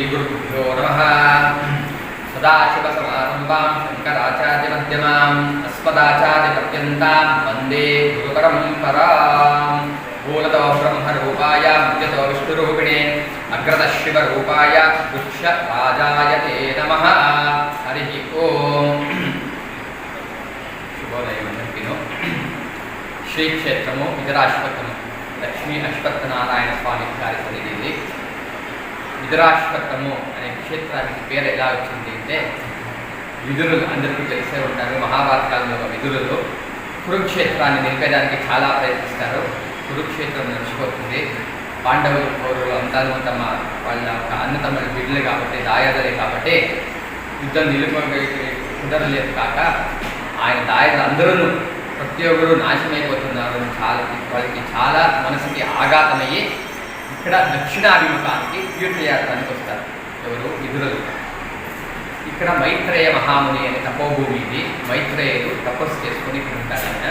श्रीगुरुभ्यो नमः सदाशिवसमारम्भां शङ्कराचार्यमध्यमाम् अस्मदाचार्यपर्यन्तां वन्दे गुरुपरम्पराम् मूलतो ब्रह्मरूपाय मध्यतो विष्णुरूपिणे अग्रतः शिवरूपाय वृक्षराजाय ते नमः हरिः ओम् శుభోదయం అందరికీను శ్రీక్షేత్రము విదరాశ్వత్థము లక్ష్మీ అశ్వత్థనారాయణ స్వామి గారి సన్నిధి ఇది అనే క్షేత్రానికి పేరు ఎలా వచ్చింది అంటే విదురులు అందరికీ తెలిసే ఉంటారు. మహాభారతాల్లో విదురులు కురుక్షేత్రాన్ని నిలిపేయడానికి చాలా ప్రయత్నిస్తారు. కురుక్షేత్రం నడిచిపోతుంది పాండవులు పౌరులు అంతాను తమ వాళ్ళ యొక్క అన్నతమ్ముల బిడ్డలే కాబట్టి దాయాదలే కాబట్టి యుద్ధం నిలుపు కుదరలేదు కాక ఆయన దాయలు అందరూ ప్రతి ఒక్కరు నాశనమైపోతున్నారు. చాలా వాళ్ళకి చాలా మనసుకి ఆఘాతమయ్యి ఇక్కడ దక్షిణాభిముఖానికి తీర్థయాత్రానికి వస్తారు. ఎవరు? విదురులు. ఇక్కడ మైత్రేయ మహాముని అనే తపోభూమి ఇది మైత్రేయులు తపస్సు చేసుకొని ఇక్కడ ఉంటారు ఆయన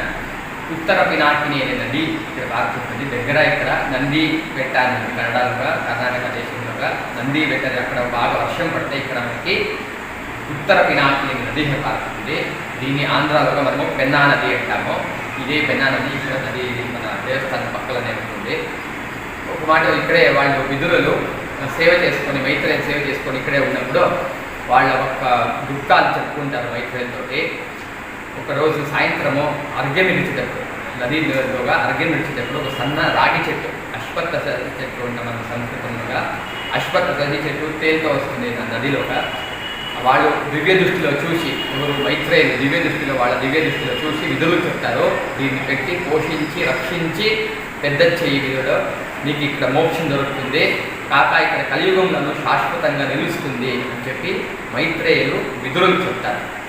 ఉత్తర పినాకిని అనే నది ఇక్కడ పారుతుంటుంది దగ్గర ఇక్కడ నంది బెట్ట అని కర్ణాటక దేశంలోగా నంది బెట్ట అక్కడ బాగా వర్షం పడితే ఇక్కడ మనకి ఉత్తర పినాకిని అనే నది పారుతుంది దీన్ని ఆంధ్రాలోగా మనము పెన్నా నది అంటాము. ఇదే పెన్నా నది ఇక్కడ నది ఇది మన దేవస్థానం పక్కలనే ఉంటుంది. ఒక మాట ఇక్కడే వాళ్ళు విధులలో సేవ చేసుకొని మైత్రేయం సేవ చేసుకొని ఇక్కడే ఉన్నప్పుడు వాళ్ళ యొక్క దుఃఖాలు చెప్పుకుంటారు మైత్రేయంతో ఒకరోజు సాయంత్రము అర్ఘ్యం ఇచ్చేటప్పుడు నదిలోగా అర్ఘ్యం ఇచ్చేటప్పుడు ఒక సన్న రాగి చెట్టు అశ్వత్థ చెట్టు ఉంటాం మన సంస్కృతంలోగా. అశ్వత్థ సది చెట్టు తేలిక వస్తుంది నదిలోగా. వాళ్ళు దివ్య దృష్టిలో చూసి ఎవరు మైత్రేయులు దివ్య దృష్టిలో వాళ్ళ దివ్య దృష్టిలో చూసి విధులు చెప్తారు దీన్ని పెట్టి పోషించి రక్షించి పెద్ద చెయ్యి విధుడు నీకు ఇక్కడ మోక్షం దొరుకుతుంది. కాక ఇక్కడ కలియుగంలో శాశ్వతంగా నిలుస్తుంది అని చెప్పి మైత్రేయులు విధులను చెప్తారు.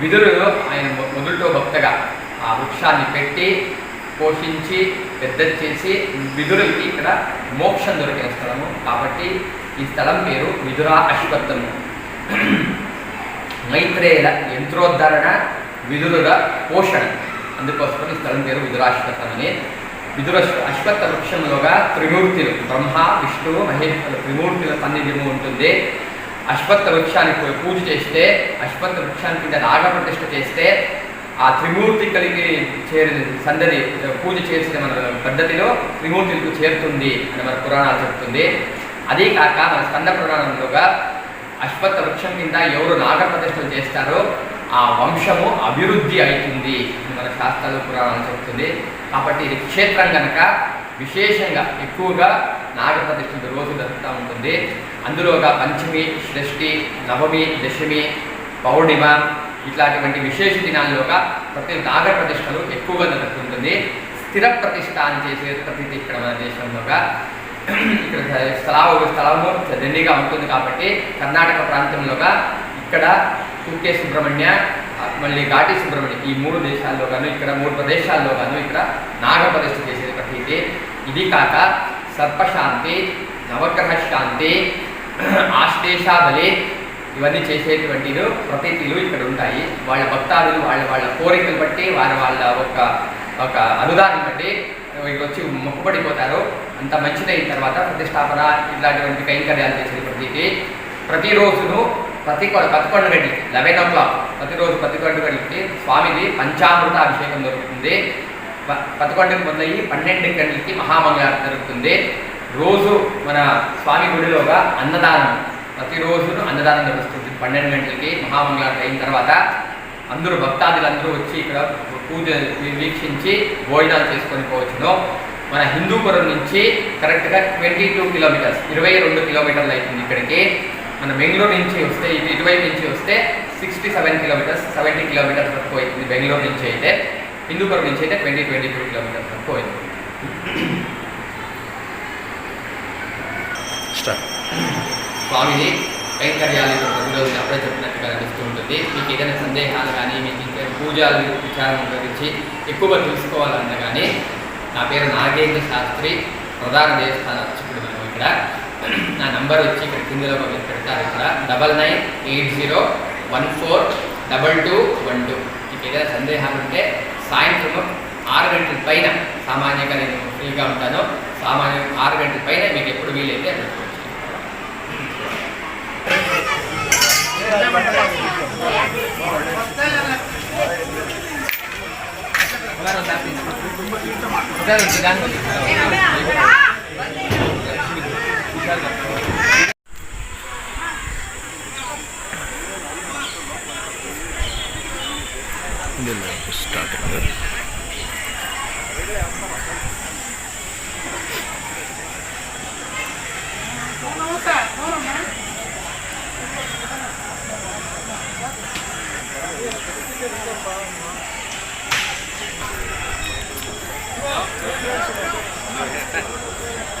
విధులు ఆయన మొ- మొదటితో భక్తగా ఆ వృక్షాన్ని పెట్టి పోషించి పెద్ద చేసి విధులకి ఇక్కడ మోక్షం దొరికిన స్థలము. కాబట్టి ఈ స్థలం పేరు విధురా అశ్వత్థము. మైత్రేయుల యంత్రోద్ధరణ విదురుల పోషణ. అందుకోసం ఈ స్థలం పేరు విదురాశ్వత్థం అని విదుర అశ్వత్థ వృక్షంలోగా త్రిమూర్తులు బ్రహ్మ విష్ణువు మహేశ్వరులు త్రిమూర్తుల సన్నిధ్యము ఉంటుంది. అశ్వత్థ వృక్షానికి పూజ చేస్తే అశ్వత్థ వృక్షాన్ని కింద నాగప్రతిష్ఠ చేస్తే ఆ త్రిమూర్తి కలిగి చేరిన సందడి పూజ చేసిన మన పద్ధతిలో త్రిమూర్తులకు చేరుతుంది అని మన పురాణాలు చెప్తుంది. అదే కాక మన స్కంద పురాణంలోగా అశ్వత్థ వృక్షం కింద ఎవరు నాగప్రతిష్టలు చేస్తారో ఆ వంశము అభివృద్ధి అవుతుంది అని మన శాస్త్రాలు పురాణం చెప్తుంది. కాబట్టి ఇది క్షేత్రం కనుక విశేషంగా ఎక్కువగా నాగప్రతిష్ఠలు రోజు జరుగుతూ ఉంటుంది. అందులోగా పంచమి షష్ఠి నవమి దశమి పౌర్ణిమ ఇట్లాంటివంటి విశేష దినాల్లోగా ప్రతి నాగప్రతిష్టలు ఎక్కువగా జరుగుతుంటుంది. స్థిర ప్రతిష్ట అని చేసే ప్రతిది ఇక్కడ మన దేశంలోగా ఇక్కడ స్థలావు స్థలము దండిగా ఉంటుంది కాబట్టి కర్ణాటక ప్రాంతంలోగా ఇక్కడ కుక్కే సుబ్రహ్మణ్య మళ్ళీ ఘాటి సుబ్రహ్మణ్య ఈ మూడు దేశాల్లో గాను ఇక్కడ మూడు ప్రదేశాల్లో గాను ఇక్కడ నాగప్రతిష్ఠ చేసేది ప్రతీతి ఇది కాక సర్పశాంతి నవగ్రహ శాంతి ఆశ్లేషాబలి ఇవన్నీ చేసేటువంటి ప్రతీతిలు ఇక్కడ ఉంటాయి వాళ్ళ భక్తాదులు వాళ్ళ వాళ్ళ కోరికలు బట్టి వాళ్ళ వాళ్ళ ఒక ఒక అనుదానం బట్టి ఇక్కడికి వచ్చి మొక్కుబడిపోతారు అంత మంచిదైన తర్వాత ప్రతిష్టాపన ఇలాంటివంటి కైంకర్యాలు చేసేటప్పటికీ ప్రతిరోజును ప్రతి పదకొండు గంటలకి లెవెన్ ఓ క్లాక్ ప్రతిరోజు పదకొండు గంటలకి స్వామిది పంచామృత అభిషేకం దొరుకుతుంది ప- పదకొండుకి మొదలయ్యి పన్నెండు గంటలకి మహామంగళారతి జరుగుతుంది. రోజు మన స్వామి గుడిలోగా అన్నదానం ప్రతిరోజును అన్నదానం జరుగుతుంది. పన్నెండు గంటలకి మహామంగళారతి అయిన తర్వాత అందరూ భక్తాదులందరూ వచ్చి ఇక్కడ పూజ వీక్షించి భోజనాలు చేసుకొని పోవచ్చును. మన హిందూపురం నుంచి కరెక్ట్గా ట్వంటీ టూ కిలోమీటర్స్ ఇరవై రెండు కిలోమీటర్లు అవుతుంది ఇక్కడికి. మన బెంగళూరు నుంచి వస్తే ఇటు ఇటువైపు నుంచి వస్తే sixty seven kilometres seventy kilometres వరకు అవుతుంది బెంగళూరు నుంచి అయితే. హిందూపురం నుంచి అయితే ట్వంటీ ట్వంటీ టూ కిలోమీటర్స్ వరకు అవుతుంది స్వామిని కైంకర్యాలు ప్రతిరోజు అప్పుడే చెప్పినట్టుగా నడుస్తూ ఉంటుంది. మీకు ఏదైనా సందేహాలు కానీ మీకు ఇంకా పూజలు విచారం గురించి ఎక్కువగా తెలుసుకోవాలన్నా కానీ నా పేరు నాగేంద్ర శాస్త్రి ప్రధాన దేవస్థాన అర్చకుడు మనం ఇక్కడ. నా నంబర్ వచ్చి ఇక్కడ కిందలో మీరు పెడతారు ఇక్కడ. Double nine eight zero one four double two one two. మీకు ఏదైనా సందేహాలు ఉంటే సాయంత్రం ఆరు గంటల పైన సామాన్యంగా నేను ఫ్రీగా ఉంటాను. సామాన్యం ఆరు గంటల పైన మీకు ఎప్పుడు వీలైతే starting Thank you. Não, não, não.